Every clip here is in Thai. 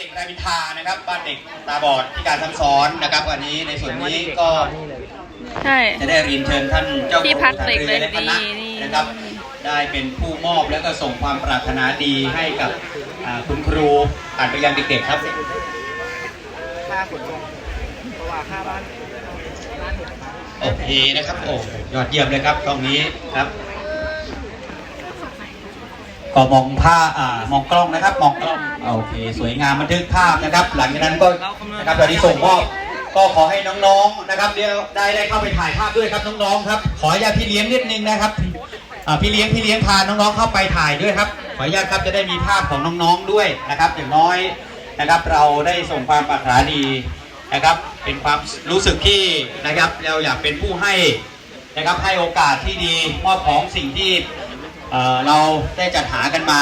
เด็กรามอินทรานะครับ บ้านเด็กตาบอดพิการซ้ำซ้อนนะครับวันนี้ในส่วนนี้ก็ใช่จะได้เรียนเชิญท่านเจ้าที่พักเด็กเลยและคณะนี่นี่นะครับ ได้เป็นผู้มอบแล้วก็ส่งความปรารถนาดีให้กับอ่าคุณครูผ่านไปยังเด็กๆครับค่าขนส่งเพราะว่าค่าบ้านร้านหมูกระทะโอเคนะครับโอ้ยอดเยี่ยมเลยครับตรงนี้ครับ ก็มองผ้าอ่ามองกล้องนะครับ มองกล้องโอเค สวยงามบันทึกภาพนะครับ หลังจากนั้นก็นะครับตอนนี้ส่งมอบก็ขอให้น้องๆนะครับเดี๋ยวได้ได้เข้าไปถ่ายภาพด้วยครับน้องๆครับ ขออนุญาตพี่เลี้ยงนิดนึงนะครับอ่าพี่เลี้ยงพี่เลี้ยงพาน้องๆเข้าไปถ่ายด้วยครับ ขออนุญาตครับจะได้มีภาพของน้องๆด้วยนะครับ อย่างน้อยนะครับ เราได้ส่งความปรารถนาดีนะครับ เป็นความรู้สึกที่นะครับ เราอยากเป็นผู้ให้นะครับให้โอกาสที่ดีมอบของสิ่งที่ เราได้จัดหากันมา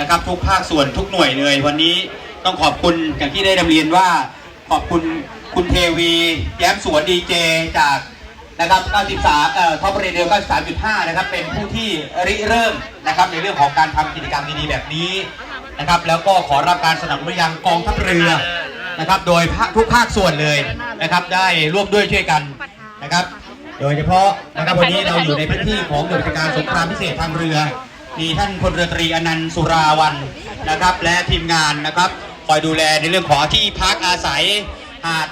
นะครับทุกภาคส่วนทุกหน่วยเลย วันนี้ต้องขอบคุณอย่างที่ได้นำเรียนว่าขอบคุณคุณเทวี แย้มสวนดีเจจากนะครับ 93 เอ่อท็อปเรเดีย93.5 นะครับ เป็นผู้ที่ริเริ่มนะครับในเรื่องของการทำกิจกรรมดีๆแบบนี้นะครับ แล้วก็ขอรับการสนับสนุนยังกองทัพเรือนะครับ โดยทุกภาคส่วนเลยนะครับ ได้ร่วมด้วยช่วยกันนะครับ โดยเฉพาะนะครับวันนี้เราอยู่ในพื้นที่ของหน่วยบัญชาการสงครามพิเศษทางเรือ มีท่านพลเรือตรีอนันต์สุราวันนะครับ และทีมงานนะครับ คอยดูแลในเรื่องของที่พักอาศัยหาด